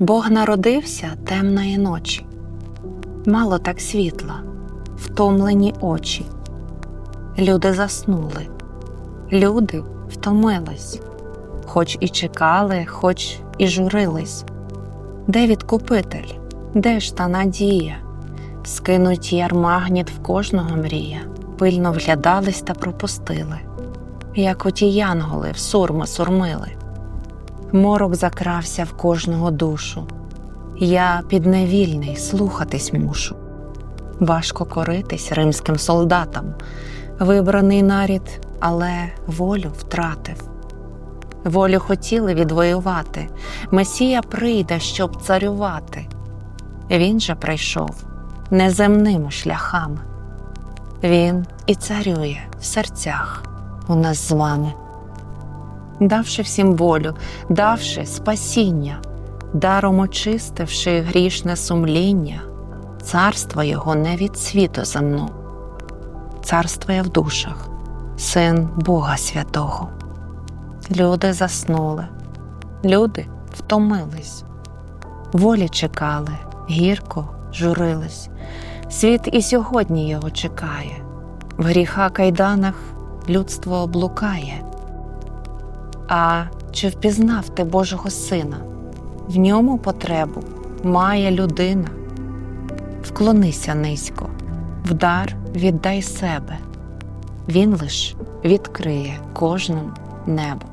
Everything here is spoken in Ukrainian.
Бог народився темної ночі, мало так світла, втомлені очі. Люди заснули, люди втомились, хоч і чекали, хоч і журились. Де відкупитель, де ж та надія? Скинуть ярмагніт в кожного мрія, пильно вглядались та пропустили, як оті янголи в сурми сурмили. Морок закрався в кожного душу. Я підневільний, слухатись мушу. Важко коритись римським солдатам, вибраний нарід, але волю втратив. Волю хотіли відвоювати. Месія прийде, щоб царювати. Він же прийшов неземними шляхами. Він і царює в серцях у нас з вами давши всім волю, давши спасіння, даром очистивши грішне сумління, царство Його не від світу земну, царствує в душах, син Бога Святого. Люди заснули, люди втомились, волі чекали, гірко журились. Світ і сьогодні його чекає, в гріха кайданах людство облукає. А чи впізнав ти Божого Сина? В ньому потребу має людина. Вклонися низько, вдар віддай себе, Він лиш відкриє кожному небо.